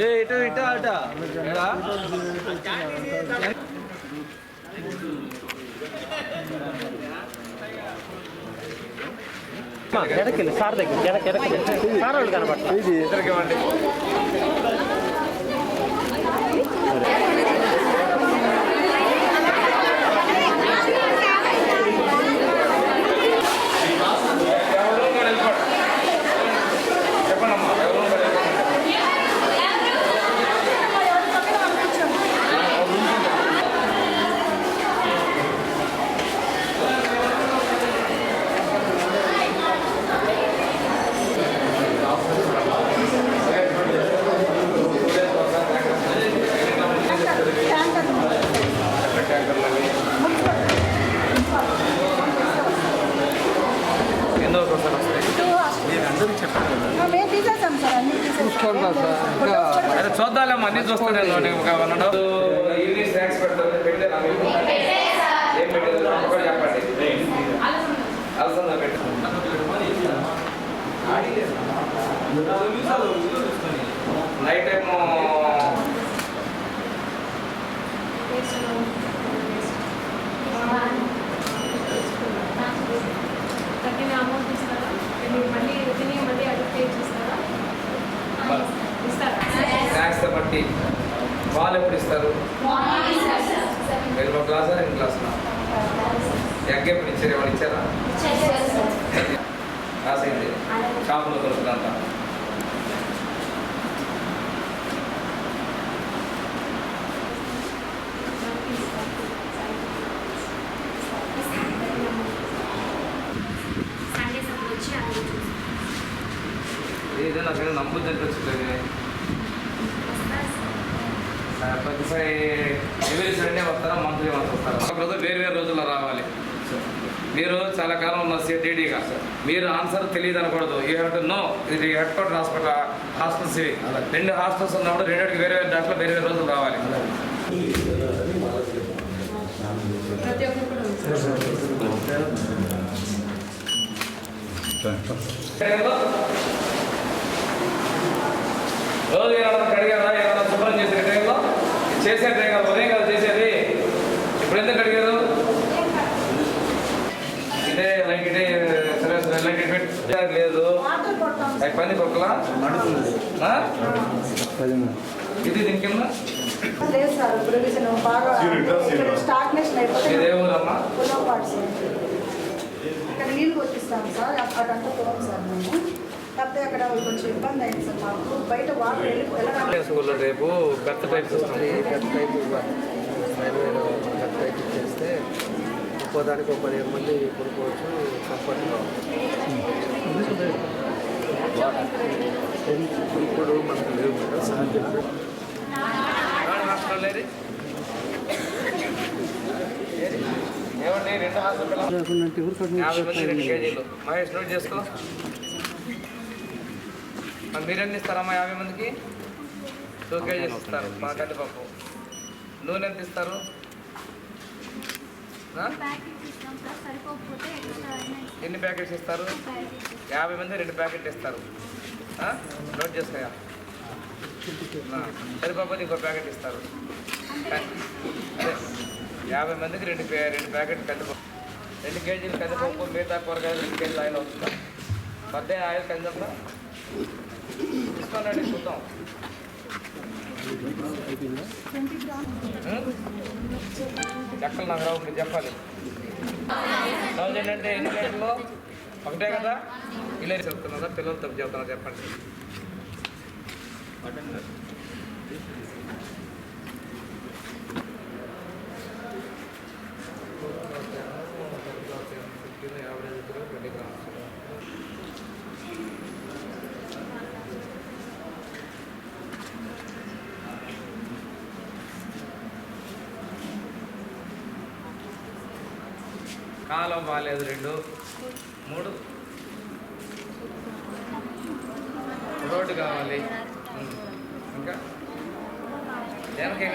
ఏ ఇటు ఇటు అట ఎడా? ఎడకెళ్ళి సార్ దగ్గర ఎడకి ఎడకెళ్ళి సార్ వాళ్ళు కనబడతారు ఇద్దరికి ఇవ్వండి ఎవరు కూడా వెళ్ళిపోండి. చెప్పండమ్మా ఎవరు కూడా వెళ్ళిపోండి. ఎన్నో కోసం వస్తాయి మేము తీసేసాం సార్ అన్ని తీసేసాం అదే చూద్దాలేమ్మా అన్ని చూస్తాను ఒక వన్ ఈవినింగ్ స్నాక్స్ పెడతాను ఏం పెట్టారు ఒకటి చెప్పండి అలసంద పెట్టాను నైట్ టైం తగ్గిన అమౌంట్ ఇస్తారా మీరు మళ్ళీ తిని మళ్ళీ అది పే చేస్తారా ఇస్తారా స్నాక్స్ బట్టి వాళ్ళు ఎప్పుడు ఇస్తారు రెండు క్లాసా రెండు క్లాసులా ఎగ్ ఎప్పుడు ఇచ్చారు ఎవరు ఇచ్చారా రాసేయండి షాపులో దొరుకుతుందంతా సండేస్ అప్పుడు వచ్చి అది ఏదో నాకు నమ్ముద్ది అనిపించలేదు ప్రతిసారి ఎవరి సండే వస్తారా మంత్లీ వన్స్ వస్తారా ఒక రోజు వేరు వేరు రోజుల్లో రావాలి మీరు చాలా కాలం ఉన్న సిటీడీగా మీరు ఆన్సర్ తెలియదు అనకూడదు ఈ హెడ్ నో ఇది హెడ్ క్వార్టర్ హాస్పిటల్ హాస్పిటల్స్ ఇవి రెండు హాస్పిటల్స్ ఉన్నప్పుడు రెండింటికి వేరే వేరే డాక్టర్లు వేరే వేరే రోజులు రావాలి. టైంలో రోజు ఏమన్నా కడిగారా? ఏమన్నా శుభ్రం చేసే టైంలో చేసే టైం కాదు ఉదయం కదా చేసేది. ఇప్పుడు ఎందుకు కడిగారు ఇదే లైక్ ఇదే సరే సరే లైక్ ఇటు పెట్టు. లేదు. పని కొక్కలా? ఇది దీని కింద లేదు సార్ ప్రొవిజన్ బాగా స్టాగ్నేషన్ అయిపోతే ఇదే ఊరమ్మా ఇక్కడ నీళ్ళు కొట్టిస్తాం సార్ అక్కడంతా పోం సార్ మేము. కాకపోతే అక్కడ కొంచెం ఇబ్బంది అయింది సార్ మాకు. బయట వాటర్ వెళ్ళి స్కూల్లో రేపు? Berth type system. చేస్తే ఒక్కోదానికి ఒక పదిహేను మంది కొనుక్కోవచ్చు కంఫర్ట్గా ఇప్పుడు మనకు లేవు కదా సార్ ఏమండి రెండు హాస్పిటల్? యాభై మంది రెండు కేజీలు. మహేష్ నోట్ చేసుకో. మరి మీరు ఎన్ని ఇస్తారమ్మా యాభై మందికి? టూ కేజీస్ ఇస్తారు. మా కందిపప్పు. నూనె ఎంత ఇస్తారు ఆ? ప్యాకెట్ ఇస్తాం సార్ సరిపోకపోతే ఎక్స్ట్రా అయినా ఎన్ని ప్యాకెట్స్ ఇస్తారు? యాభై మంది రెండు ప్యాకెట్లు ఇస్తారు. నోట్ చేసుకోయా సరిపోతే ఇంకో ప్యాకెట్ ఇస్తారు. అదే యాభై మందికి రెండు రెండు ప్యాకెట్ కందిపప్పు రెండు కేజీలు కందిపప్పు మిగతా కూరగాయలు రెండు కేజీలు ఆయిల్ అవుతుందా? పద్దే ఆయిల్ కందిపప్పు తీసుకోండి చూద్దాం. ఎక్కడ నాకు రావు మీరు చెప్పాలి థౌజండ్ అంటే ఎన్ని గంటలు ఒకటే కదా ఇలా చెప్తున్నదా పిల్లలు తప్పు చెప్తున్నా చెప్పండి కాలం బాగాలేదు రెండు. మూడు. రోడ్డు కావాలి. ఇంకా? దేనికి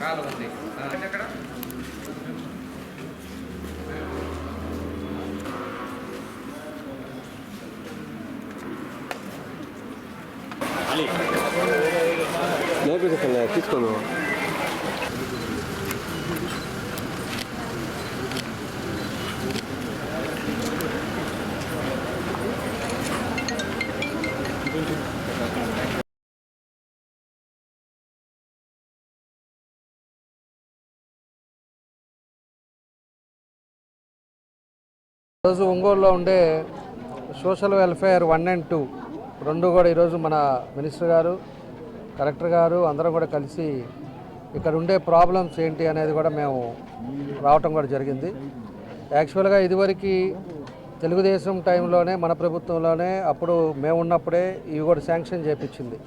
కాలం ఉంది. ఎక్కడ? లేకపోతే ఈరోజు ఒంగోలులో ఉండే social welfare one and two రెండు కూడా ఈరోజు మన మినిస్టర్ గారు కలెక్టర్ గారు అందరం కూడా కలిసి ఇక్కడ ఉండే ప్రాబ్లమ్స్ ఏంటి అనేది కూడా మేము రావటం కూడా జరిగింది. యాక్చువల్గా ఇదివరకు తెలుగుదేశం టైంలోనే మన ప్రభుత్వంలోనే అప్పుడు మేము ఉన్నప్పుడే ఇవి కూడా శాంక్షన్ చేయించింది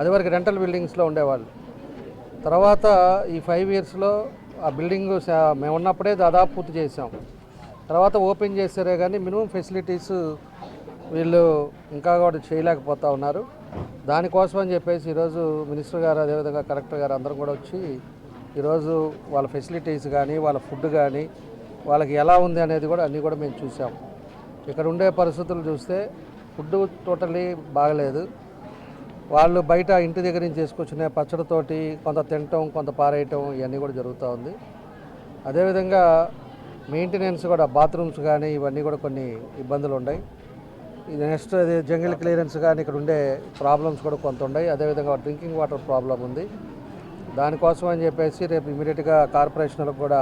అదివరకు రెంటల్ బిల్డింగ్స్లో ఉండేవాళ్ళు. తర్వాత ఈ ఫైవ్ ఇయర్స్లో ఆ బిల్డింగ్ మేము ఉన్నప్పుడే దాదాపు పూర్తి చేసాం తర్వాత ఓపెన్ చేశారే కానీ మినిమం ఫెసిలిటీస్ వీళ్ళు ఇంకా కూడా చేయలేకపోతూ ఉన్నారు. దానికోసం అని చెప్పేసి ఈరోజు మినిస్టర్ గారు అదేవిధంగా కలెక్టర్ గారు అందరం కూడా వచ్చి ఈరోజు వాళ్ళ ఫెసిలిటీస్ కానీ వాళ్ళ ఫుడ్ కానీ వాళ్ళకి ఎలా ఉంది అనేది కూడా అన్నీ కూడా మేము చూసాం. ఇక్కడ ఉండే పరిస్థితులు చూస్తే ఫుడ్ టోటలీ బాగలేదు. వాళ్ళు బయట ఇంటి దగ్గర నుంచి చేసుకొచ్చిన పచ్చడితోటి కొంత తినటం కొంత పారేయటం ఇవన్నీ కూడా జరుగుతూ ఉంది. అదేవిధంగా మెయింటెనెన్స్ కూడా బాత్రూమ్స్ కానీ ఇవన్నీ కూడా కొన్ని ఇబ్బందులు ఉన్నాయి ఇది నెక్స్ట్ అది జంగిల్ క్లియరెన్స్ కానీ ఇక్కడ ఉండే ప్రాబ్లమ్స్ కూడా కొంత ఉన్నాయి అదేవిధంగా డ్రింకింగ్ వాటర్ ప్రాబ్లం ఉంది. దానికోసం అని చెప్పేసి రేపు ఇమీడియట్గా కార్పొరేషన్లకు కూడా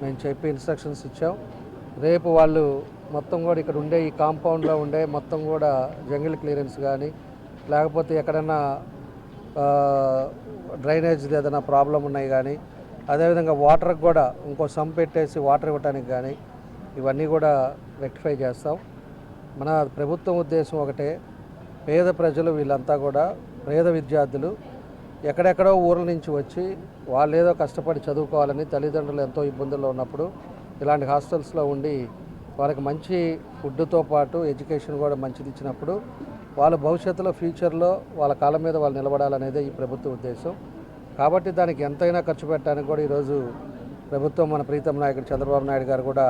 మేము చెప్పి ఇన్స్ట్రక్షన్స్ ఇచ్చాం. రేపు వాళ్ళు మొత్తం కూడా ఇక్కడ ఉండే ఈ కాంపౌండ్లో ఉండే మొత్తం కూడా జంగిల్ క్లియరెన్స్ కానీ లేకపోతే ఎక్కడైనా డ్రైనేజ్ ఏదైనా ప్రాబ్లం ఉన్నాయి కానీ అదేవిధంగా వాటర్కి కూడా ఇంకో సమ్ పెట్టేసి వాటర్ ఇవ్వడానికి కానీ ఇవన్నీ కూడా రెక్టిఫై చేస్తాం. మన ప్రభుత్వం ఉద్దేశం ఒకటే పేద ప్రజలు వీళ్ళంతా కూడా పేద విద్యార్థులు ఎక్కడెక్కడో ఊర్ల నుంచి వచ్చి వాళ్ళు ఏదో కష్టపడి చదువుకోవాలని తల్లిదండ్రులు ఎంతో ఇబ్బందుల్లో ఉన్నప్పుడు ఇలాంటి హాస్టల్స్లో ఉండి వాళ్ళకి మంచి ఫుడ్తో పాటు ఎడ్యుకేషన్ కూడా మంచిది ఇచ్చినప్పుడు వాళ్ళ భవిష్యత్తులో ఫ్యూచర్లో వాళ్ళ కాళ్ళ మీద వాళ్ళు నిలబడాలనేదే ఈ ప్రభుత్వ ఉద్దేశం. కాబట్టి దానికి ఎంతైనా ఖర్చు పెట్టడానికి కూడా ఈరోజు ప్రభుత్వం మన ప్రీతం నాయకుడు చంద్రబాబు నాయుడు గారు కూడా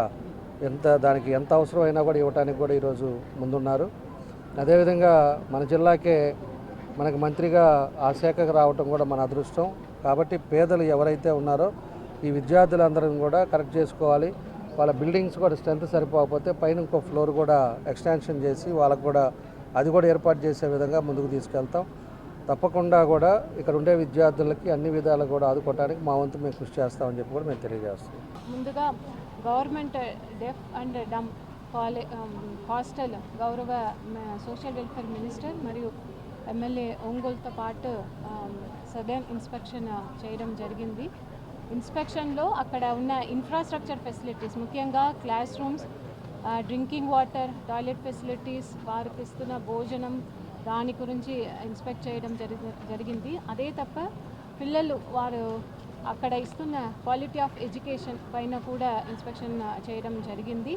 ఎంత దానికి ఎంత అవసరమైనా కూడా ఇవ్వడానికి కూడా ఈరోజు ముందున్నారు. అదేవిధంగా మన జిల్లాకే మనకు మంత్రిగా ఆ శాఖకు రావటం కూడా మన అదృష్టం. కాబట్టి పేదలు ఎవరైతే ఉన్నారో ఈ విద్యార్థులందరం కూడా కరెక్ట్ చేసుకోవాలి. వాళ్ళ బిల్డింగ్స్ కూడా స్ట్రెంత్ సరిపోకపోతే పైన ఇంకో ఫ్లోర్ కూడా ఎక్స్టెన్షన్ చేసి వాళ్ళకు కూడా అది కూడా ఏర్పాటు చేసే విధంగా ముందుకు తీసుకెళ్తాం. తప్పకుండా కూడా ఇక్కడ ఉండే విద్యార్థులకి అన్ని విధాలు కూడా ఆదుకోవడానికి మా వంతు మేము కృషి చేస్తామని చెప్పి కూడా మేము తెలియజేస్తాం. ముందుగా గవర్నమెంట్ డెఫ్ అండ్ డమ్ కాలే um, హాస్టల్ గౌరవ సోషల్ వెల్ఫేర్ మినిస్టర్ మరియు ఎమ్మెల్యే ఒంగోలుతో పాటు um, సదర్న్ ఇన్స్పెక్షన్ చేయడం జరిగింది. ఇన్స్పెక్షన్లో అక్కడ ఉన్న ఇన్ఫ్రాస్ట్రక్చర్ ఫెసిలిటీస్ ముఖ్యంగా class rooms drinking water toilet facilities వారికి ఇస్తున్న భోజనం దాని గురించి ఇన్స్పెక్ట్ చేయడం జరిగి జరిగింది. అదే తప్ప పిల్లలు వారు అక్కడ ఇస్తున్న క్వాలిటీ ఆఫ్ ఎడ్యుకేషన్ పైన కూడా ఇన్స్పెక్షన్ చేయడం జరిగింది.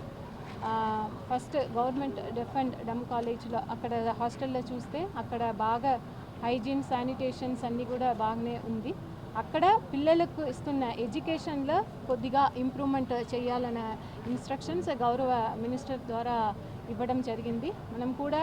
First government deaf and dumb కాలేజ్లో అక్కడ హాస్టల్లో చూస్తే అక్కడ బాగా హైజీన్ శానిటేషన్స్ అన్నీ కూడా బాగానే ఉంది. అక్కడ పిల్లలకు ఇస్తున్న ఎడ్యుకేషన్లో కొద్దిగా ఇంప్రూవ్మెంట్ చేయాలన్న ఇన్స్ట్రక్షన్స్ గౌరవ మినిస్టర్ ద్వారా ఇవ్వడం జరిగింది. మనం కూడా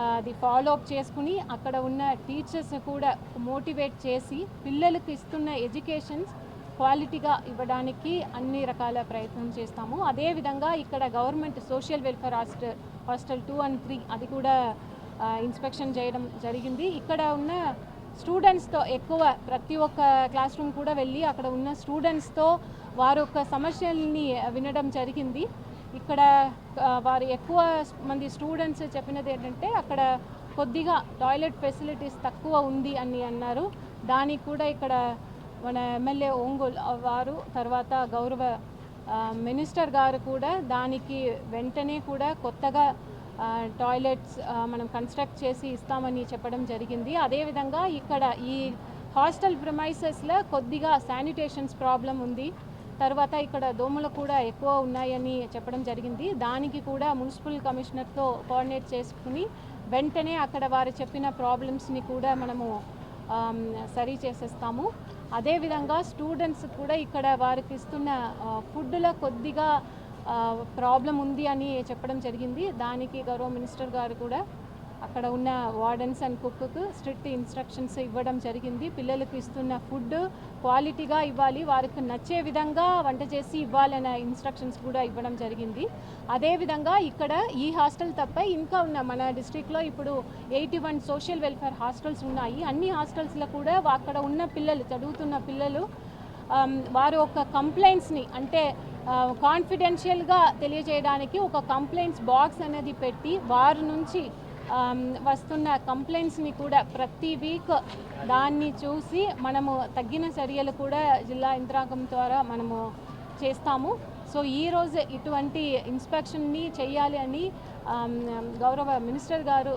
అది ఫాలో అప్ చేసుకుని అక్కడ ఉన్న టీచర్స్ కూడా మోటివేట్ చేసి పిల్లలకు ఇస్తున్న ఎడ్యుకేషన్స్ క్వాలిటీగా ఇవ్వడానికి అన్ని రకాల ప్రయత్నం చేస్తాము. అదేవిధంగా ఇక్కడ government social welfare hostel hostel two and three అది కూడా ఇన్స్పెక్షన్ చేయడం జరిగింది. ఇక్కడ ఉన్న స్టూడెంట్స్తో ఎక్కువ ప్రతి ఒక్క క్లాస్ రూమ్ కూడా వెళ్ళి అక్కడ ఉన్న స్టూడెంట్స్తో వారి యొక్క సమస్యల్ని వినడం జరిగింది. ఇక్కడ వారు ఎక్కువ మంది స్టూడెంట్స్ చెప్పినది ఏంటంటే అక్కడ కొద్దిగా టాయిలెట్ ఫెసిలిటీస్ తక్కువ ఉంది అని అన్నారు. దానికి కూడా ఇక్కడ మన ఎమ్మెల్యే ఒంగోల్ వారు తర్వాత గౌరవ మినిస్టర్ గారు కూడా దానికి వెంటనే కూడా కొత్తగా టాయిలెట్స్ మనం కన్స్ట్రక్ట్ చేసి ఇస్తామని చెప్పడం జరిగింది. అదేవిధంగా ఇక్కడ ఈ హాస్టల్ ప్రిమైసెస్లో కొద్దిగా శానిటేషన్స్ ప్రాబ్లం ఉంది. తర్వాత ఇక్కడ దోమలు కూడా ఎక్కువ ఉన్నాయని చెప్పడం జరిగింది. దానికి కూడా మున్సిపల్ కమిషనర్తో కోఆర్డినేట్ చేసుకుని వెంటనే అక్కడ వారు చెప్పిన ప్రాబ్లమ్స్ని కూడా మనము సరి చేసేస్తాము. అదేవిధంగా స్టూడెంట్స్ కూడా ఇక్కడ వారికి ఇస్తున్న ఫుడ్లో కొద్దిగా ప్రాబ్లం ఉంది అని చెప్పడం జరిగింది. దానికి గౌరవ మినిస్టర్ గారు కూడా అక్కడ ఉన్న wardens and cook strict instructions ఇవ్వడం జరిగింది. పిల్లలకు ఇస్తున్న ఫుడ్ క్వాలిటీగా ఇవ్వాలి. వారికి నచ్చే విధంగా వంట చేసి ఇవ్వాలనే ఇన్స్ట్రక్షన్స్ కూడా ఇవ్వడం జరిగింది. అదేవిధంగా ఇక్కడ ఈ హాస్టల్ తప్ప ఇంకా ఉన్న మన డిస్ట్రిక్ట్లో ఇప్పుడు eighty one social welfare hostels ఉన్నాయి. అన్ని హాస్టల్స్లో కూడా అక్కడ ఉన్న పిల్లలు చదువుతున్న పిల్లలు వారు ఒక కంప్లైంట్స్ని అంటే కాన్ఫిడెన్షియల్గా తెలియజేయడానికి ఒక కంప్లైంట్స్ బాక్స్ అనేది పెట్టి వారి నుంచి వస్తున్న కంప్లైంట్స్ని కూడా ప్రతి వీక్ దాన్ని చూసి మనము తగ్గిన చర్యలు కూడా జిల్లా యంత్రాంగం ద్వారా మనము చేస్తాము. సో ఈరోజు ఇటువంటి ఇన్స్పెక్షన్ని చేయాలి అని గౌరవ మినిస్టర్ గారు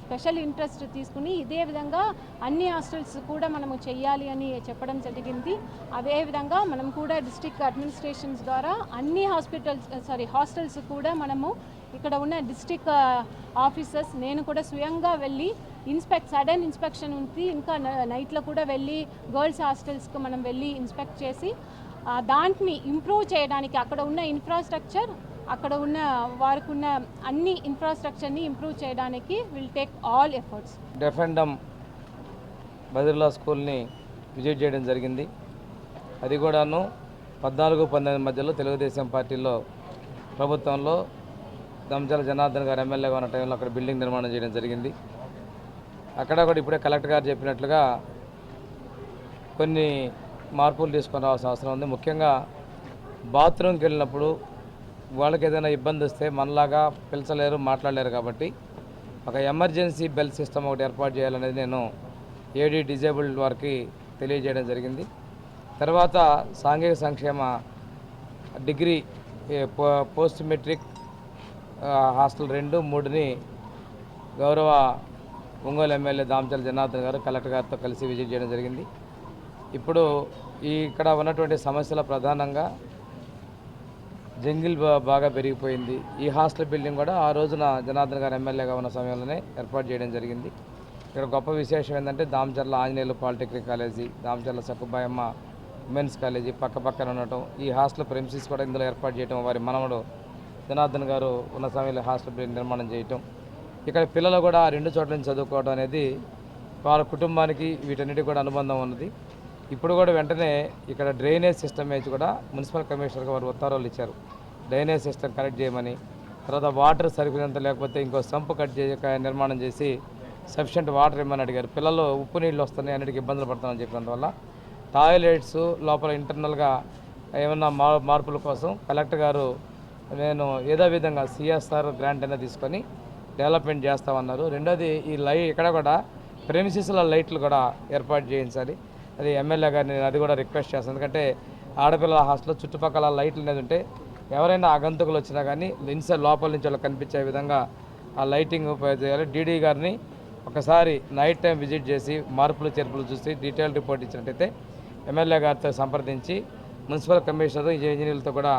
స్పెషల్ ఇంట్రెస్ట్ తీసుకుని ఇదే విధంగా అన్ని హాస్టల్స్ కూడా మనము చేయాలి అని చెప్పడం జరిగింది. అదేవిధంగా మనం కూడా డిస్ట్రిక్ట్ అడ్మినిస్ట్రేషన్స్ ద్వారా అన్ని హాస్పిటల్స్ సారీ హాస్టల్స్ కూడా మనము ఇక్కడ ఉన్న డిస్టిక్ ఆఫీసర్స్ uh, నేను కూడా స్వయంగా వెళ్ళి ఇన్స్పెక్ట్ సడన్ ఇన్స్పెక్షన్ ఉంది ఇంకా నైట్లో కూడా వెళ్ళి గర్ల్స్ హాస్టల్స్కి మనం వెళ్ళి ఇన్స్పెక్ట్ చేసి దాంట్ని ఇంప్రూవ్ చేయడానికి అక్కడ ఉన్న ఇన్ఫ్రాస్ట్రక్చర్ అక్కడ ఉన్న వారికి ఉన్న అన్ని ఇన్ఫ్రాస్ట్రక్చర్ని ఇంప్రూవ్ చేయడానికి will take all efforts deaf and dumb బదిర్లా స్కూల్ని విజిట్ చేయడం జరిగింది. అది కూడాను పద్నాలుగు పంతొమ్మిది మధ్యలో తెలుగుదేశం పార్టీలో ప్రభుత్వంలో దంచాల జనార్దన్ గారు ఎమ్మెల్యేగా ఉన్న టైంలో అక్కడ బిల్డింగ్ నిర్మాణం చేయడం జరిగింది. అక్కడ కూడా ఇప్పుడే కలెక్టర్ గారు చెప్పినట్లుగా కొన్ని మార్పులు తీసుకొని రావాల్సిన అవసరం ఉంది. ముఖ్యంగా బాత్రూమ్కి వెళ్ళినప్పుడు వాళ్ళకి ఏదైనా ఇబ్బంది వస్తే మనలాగా పిలిచలేరు మాట్లాడలేరు కాబట్టి ఒక ఎమర్జెన్సీ బెల్ సిస్టమ్ ఒకటి ఏర్పాటు చేయాలనేది నేను ఏడీ డిజేబుల్డ్ వారికి తెలియజేయడం జరిగింది. తర్వాత సాంఘిక సంక్షేమ డిగ్రీ ఏ, పో- పోస్ట్ మెట్రిక్ హాస్టల్ రెండు మూడుని గౌరవ ఒంగోలు ఎమ్మెల్యే దామచల జనార్దన్ గారు కలెక్టర్ గారితో కలిసి విజిట్ చేయడం జరిగింది. ఇప్పుడు ఈ ఇక్కడ ఉన్నటువంటి సమస్యల ప్రధానంగా జంగిల్ బాగా పెరిగిపోయింది. ఈ హాస్టల్ బిల్డింగ్ కూడా ఆ రోజున జనార్దన్ గారు ఎమ్మెల్యేగా ఉన్న సమయంలోనే ఏర్పాటు చేయడం జరిగింది. ఇక్కడ గొప్ప విశేషం ఏంటంటే Damacharla Anjaneyulu polytechnic college Damacharla Sakkubayamma women's college పక్క పక్కన ఉండటం ఈ హాస్టల్ ప్రెమిసిస్ కూడా ఇందులో ఏర్పాటు చేయటం వారి మనవడు జనార్దన్ గారు ఉన్న సమయంలో హాస్టల్ నిర్మాణం చేయటం ఇక్కడ పిల్లలు కూడా రెండు చోట్ల నుంచి చదువుకోవడం అనేది వాళ్ళ కుటుంబానికి వీటన్నిటి కూడా అనుబంధం ఉన్నది. ఇప్పుడు కూడా వెంటనే ఇక్కడ డ్రైనేజ్ సిస్టమ్ వేసి కూడా మున్సిపల్ కమిషనర్ వారు ఉత్తర్వులు ఇచ్చారు. డ్రైనేజ్ సిస్టమ్ కనెక్ట్ చేయమని తర్వాత వాటర్ సరిపోయినంత లేకపోతే ఇంకో సంపు కట్ చేసి నిర్మాణం చేసి సఫిషియెంట్ వాటర్ ఇవ్వమని అడిగారు. పిల్లలు ఉప్పు నీళ్ళు వస్తున్నాయి అన్నిటికీ ఇబ్బందులు పడుతున్నామని చెప్పినందువల్ల టాయిలెట్స్ లోపల ఇంటర్నల్గా ఏమన్నా మార్పుల కోసం కలెక్టర్ గారు నేను ఏదో విధంగా సిఎస్ఆర్ గ్రాంట్ అయినా తీసుకొని డెవలప్మెంట్ చేస్తామన్నారు. రెండోది ఈ లై ఇక్కడ కూడా ప్రెమిసిస్ల లైట్లు కూడా ఏర్పాటు చేయించాలి. అది ఎమ్మెల్యే గారిని నేను అది కూడా రిక్వెస్ట్ చేస్తాను. ఎందుకంటే ఆడపిల్లల హాస్టల్లో చుట్టుపక్కల లైట్లు అనేది ఉంటే ఎవరైనా ఆగంతుకులు వచ్చినా కానీ ఇన్సైడ్ లోపల నుంచి వాళ్ళకి కనిపించే విధంగా ఆ లైటింగ్ చేయాలి. డీడీ గారిని ఒకసారి నైట్ టైం విజిట్ చేసి మార్పులు చేర్పులు చూసి డీటెయిల్ రిపోర్ట్ ఇచ్చినట్టయితే ఎమ్మెల్యే గారితో సంప్రదించి మున్సిపల్ కమిషనర్ ఇంజనీర్లతో కూడా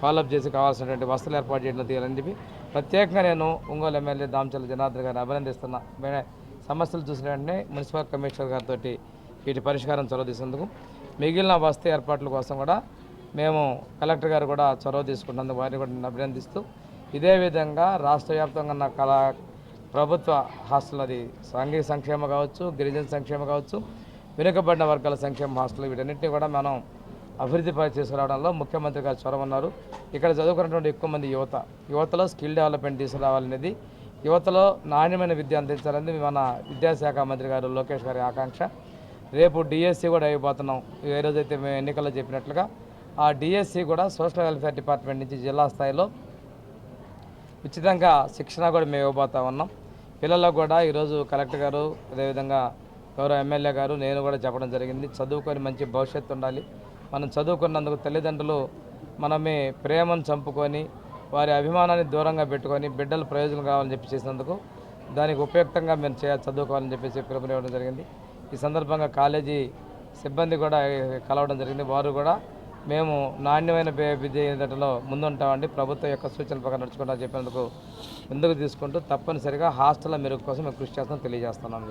ఫాలోఅప్ చేసి కావాల్సినటువంటి వసతులు ఏర్పాటు చేయడం తీయాలని చెప్పి ప్రత్యేకంగా నేను ఒంగోలు ఎమ్మెల్యే దామచల జనార్దన్ గారిని అభినందిస్తున్నా. సమస్యలు చూసిన వెంటనే మున్సిపల్ కమిషనర్ గారితో వీటి పరిష్కారం చొరవ తీసేందుకు మిగిలిన వసతి ఏర్పాట్ల కోసం కూడా మేము కలెక్టర్ గారు కూడా చొరవ తీసుకుంటున్నందుకు వారిని కూడా నేను అభినందిస్తూ ఇదే విధంగా రాష్ట్ర వ్యాప్తంగా ఉన్న కళా ప్రభుత్వ హాస్టల్ అది సాంఘిక సంక్షేమ కావచ్చు గిరిజన సంక్షేమ కావచ్చు వెనుకబడిన వర్గాల సంక్షేమ హాస్టల్ వీటన్నిటిని కూడా మనం అభివృద్ధి పరి తీసుకురావడంలో ముఖ్యమంత్రి గారు చొరవన్నారు. ఇక్కడ చదువుకున్నటువంటి ఎక్కువ మంది యువత యువతలో స్కిల్ డెవలప్మెంట్ తీసుకురావాలనేది యువతలో నాణ్యమైన విద్య అందించాలనేది మన విద్యాశాఖ మంత్రి గారు లోకేష్ గారి ఆకాంక్ష. రేపు డిఎస్సి కూడా అయిపోతున్నాం. ఏ రోజైతే మేము ఎన్నికల్లో చెప్పినట్లుగా ఆ డిఎస్సి కూడా సోషల్ వెల్ఫేర్ డిపార్ట్మెంట్ నుంచి జిల్లా స్థాయిలో ఉచితంగా శిక్షణ కూడా మేము ఇవ్వబోతా ఉన్నాం. పిల్లలకు కూడా ఈరోజు కలెక్టర్ గారు అదేవిధంగా గౌరవ ఎమ్మెల్యే గారు నేను కూడా చెప్పడం జరిగింది. చదువుకొని మంచి భవిష్యత్తు ఉండాలి. మనం చదువుకున్నందుకు తల్లిదండ్రులు మనమే ప్రేమను చంపుకొని వారి అభిమానాన్ని దూరంగా పెట్టుకొని బిడ్డలు ప్రయోజనం కావాలని చెప్పి చేసినందుకు దానికి ఉపయుక్తంగా మేము చేయ చదువుకోవాలని చెప్పేసి పిలుపునివ్వడం జరిగింది. ఈ సందర్భంగా కాలేజీ సిబ్బంది కూడా కలవడం జరిగింది. వారు కూడా మేము నాణ్యమైన విద్య ఏదటలో ముందుంటామండి. ప్రభుత్వం యొక్క సూచన ప్రకారం నడుచుకుంటా చెప్పినందుకు ముందుకు తీసుకుంటూ తప్పనిసరిగా హాస్టల్ మెరుగు కోసం మేము కృషి చేస్తాం తెలియజేస్తున్నాం.